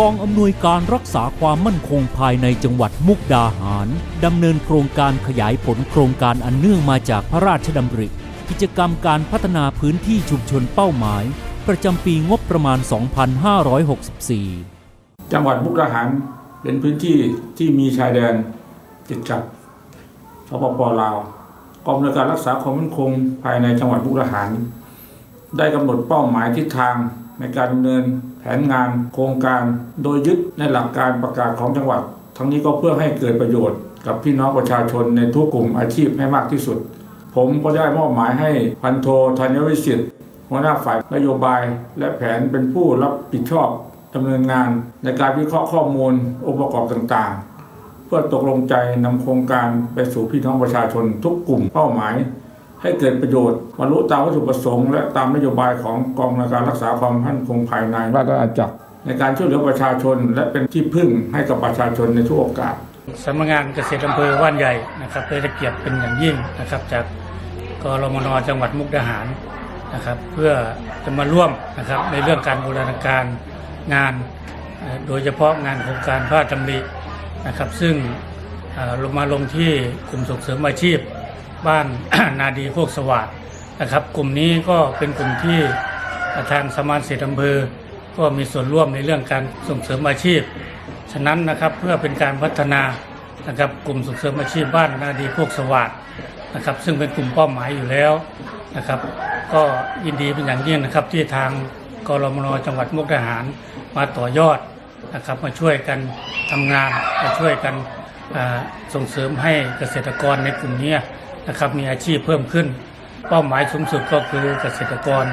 กองอำนวยการรักษาความมั่นคงภายในจังหวัดมุกดาหารดำเนินโครงการขยายผลโครงการอันเนื่องมาจากพระราชดำริ กิจกรรมการพัฒนาพื้นที่ชุมชนเป้าหมาย ประจำปีงบประมาณ 2564 จังหวัดมุกดาหารเป็นพื้นที่ที่มีชายแดนติดกับสปปลาวกองอำนวยการรักษาความมั่นคงภายในจังหวัดมุกดาหาร ได้กำหนดเป้าหมายทิศทาง ในการดำเนินแผนงานโครงการ โดยยึดในหลักการประกาศของจังหวัด ทั้งนี้ก็เพื่อให้เกิดประโยชน์กับพี่น้องประชาชนในทุกกลุ่มอาชีพให้มากที่สุด ผมก็ได้มอบหมายให้พันโทธัญวิสิทธิ์หัวหน้าฝ่ายนโยบาย และแผนเป็นผู้รับผิดชอบดำเนินงานในการวิเคราะห์ข้อมูลองค์ประกอบต่างๆ เพื่อตกลงใจนำโครงการไปสู่พี่น้องประชาชนทุกกลุ่มเป้าหมาย ให้เกิดประโยชน์บรรลุตามวัตถุประสงค์และตามนโยบายของกองอำนวยการรักษาความมั่นคงภายในราชอาณาจักรในการช่วยเหลือประชาชน และเป็นที่พึ่งให้กับประชาชนในทุกโอกาสสำนักงานเกษตรอำเภอว่านใหญ่นะครับได้รับเกียรติเป็นอย่างยิ่งนะครับ จากกรมนจังหวัดมุกดาหารนะครับ เพื่อจะมาร่วมนะครับในเรื่องการบูรณาการงานเอ่อโดยเฉพาะงานโครงการพระราชดำรินะครับ ซึ่งเอ่อลงมาลงที่กลุ่มส่งเสริมอาชีพ บ้าน นาดีโคกสวัสดนะครับ กลุ่มนี้ก็เป็นกลุ่มที่ทางสมานเศรษอำเภอ ก็มีส่วนร่วมในเรื่องการส่งเสริมอาชีพ ฉะนั้นนะครับเพื่อเป็นการพัฒนานะครับกลุ่มส่งเสริมอาชีพบ้านนาดีพวกสวัสดนะครับ ซึ่งเป็นกลุ่มเป้าหมายอยู่แล้วนะครับ ก็ยินดีเป็นอย่างยิ่งนะครับที่ทางกรมนจังหวัดมุกดาหารมาต่อยอดนะครับมาช่วยกันทำงานมาช่วยกันส่งเสริมให้เกษตรกรในกลุ่มนี้ นะครับมีอาชีพเพิ่มขึ้น เป้าหมายสูงสุดก็คือเกษตรกร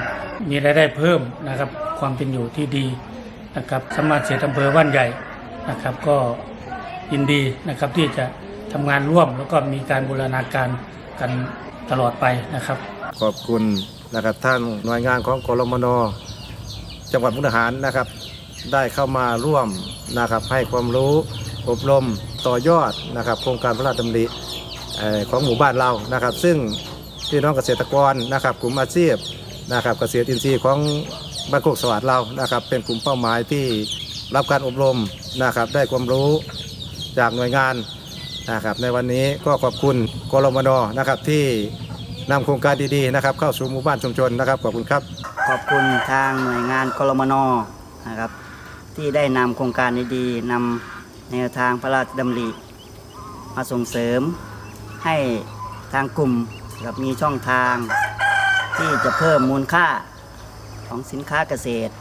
มีรายได้เพิ่มนะครับความเป็นอยู่ที่ดีนะครับสำนักอำเภอบ้านใหญ่นะครับก็ยินดีนะครับที่จะทำงานร่วมแล้วก็มีการบูรณาการกันตลอดไปนะครับ ขอบคุณนะครับท่านหน่วยงานของกรมนจังหวัดมุกดาหารนะครับ ได้เข้ามาร่วมนะครับให้ความรู้อบรมต่อยอดนะครับ โครงการพระราชดำริ เอ่อของหมู่บ้านเรานะครับ ซึ่งพี่น้องเกษตรกรนะครับกลุ่มอาชีพนะครับเกษตรอินทรีย์ของบ้านโคกสวัสดิ์เรานะครับ เป็นกลุ่มเป้าหมายที่รับการอบรมนะครับ ได้ความรู้จากหน่วยงานนะครับในวันนี้ก็ขอบคุณกรมนนะครับที่นำโครงการดีๆนะครับ เข้าสู่หมู่บ้านชุมชนนะครับขอบคุณครับ ขอบคุณทางหน่วยงานกรมนนะครับ ที่ได้นำโครงการดีๆนำแนวทางพระราชดำริมาส่งเสริม ให้ทางกลุ่มกับมีช่องทาง ที่จะเพิ่มมูลค่าของสินค้าเกษตร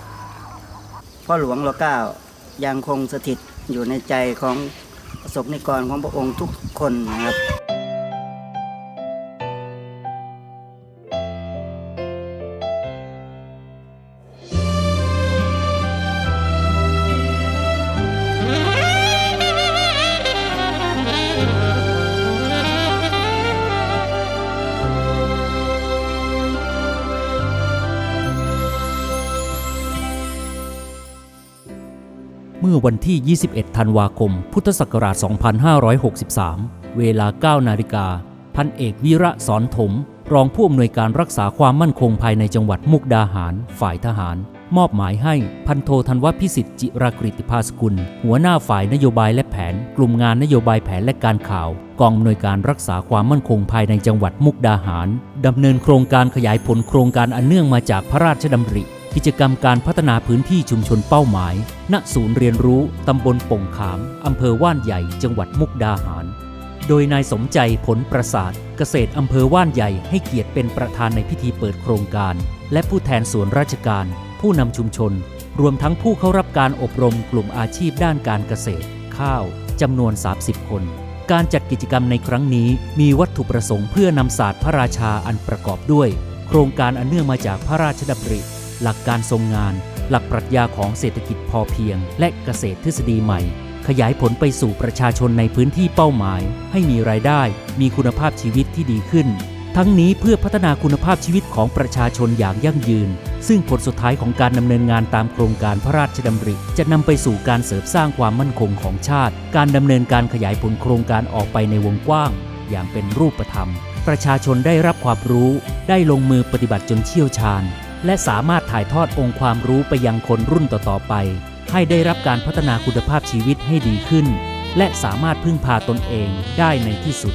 พ่อหลวงรเก้ายังคงสถิตอยู่ในใจของประสบนิกรของพระองค์ทุกคนนะครับ เมื่อวันที่ 21 ธันวาคม พุทธศักราช 2563 เวลา 9 นาฬิกา พันเอกวิระสอนถม รองผู้อำนวยการรักษาความมั่นคงภายในจังหวัดมุกดาหาร ฝ่ายทหาร มอบหมายให้พันโทธันวพิสิทธิ์จิรากริติภาสกุล หัวหน้าฝ่ายนโยบายและแผน กลุ่มงานนโยบายแผนและการข่าว กองอำนวยการรักษาความมั่นคงภายในจังหวัดมุกดาหารดำเนินโครงการขยายผลโครงการอันเนื่องมาจากพระราชดำริ กิจกรรมการพัฒนาพื้นที่ชุมชนเป้าหมาย ณ ศูนย์เรียนรู้ ตำบลป่งขาม อำเภอว่านใหญ่ จังหวัดมุกดาหาร โดยนายสมใจผลประสาท เกษตรอำเภอว่านใหญ่ให้เกียรติเป็นประธานในพิธีเปิดโครงการ และผู้แทนส่วนราชการ ผู้นำชุมชน รวมทั้งผู้เข้ารับการอบรมกลุ่มอาชีพด้านการเกษตร ข้าวจำนวน 30 คนการจัดกิจกรรมในครั้งนี้มีวัตถุประสงค์เพื่อนำศาสตร์พระราชาอันประกอบด้วย โครงการอันเนื่องมาจากพระราชดำริ หลักการทรงงาน หลักปรัชญาของเศรษฐกิจพอเพียง และเกษตรทฤษฎีใหม่ ขยายผลไปสู่ประชาชนในพื้นที่เป้าหมาย ให้มีรายได้ มีคุณภาพชีวิตที่ดีขึ้น ทั้งนี้เพื่อพัฒนาคุณภาพชีวิตของประชาชนอย่างยั่งยืน ซึ่งผลสุดท้ายของการดำเนินงานตามโครงการพระราชดำริ จะนำไปสู่การเสริมสร้างความมั่นคงของชาติ การดำเนินการขยายผลโครงการออกไปในวงกว้าง อย่างเป็นรูปธรรมประชาชนได้รับความรู้ ได้ลงมือปฏิบัติจนเชี่ยวชาญ และสามารถถ่ายทอดองค์ความรู้ไปยังคนรุ่นต่อๆไป ให้ได้รับการพัฒนาคุณภาพชีวิตให้ดีขึ้น และสามารถพึ่งพาตนเองได้ในที่สุด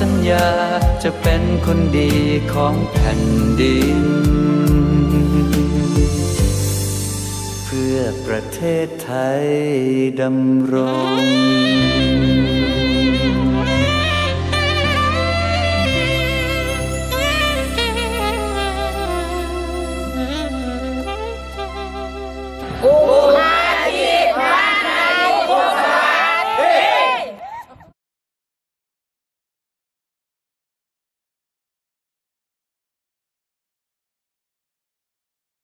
สัญญาจะเป็นคนดีของแผ่นดิน เพื่อประเทศไทยดำรง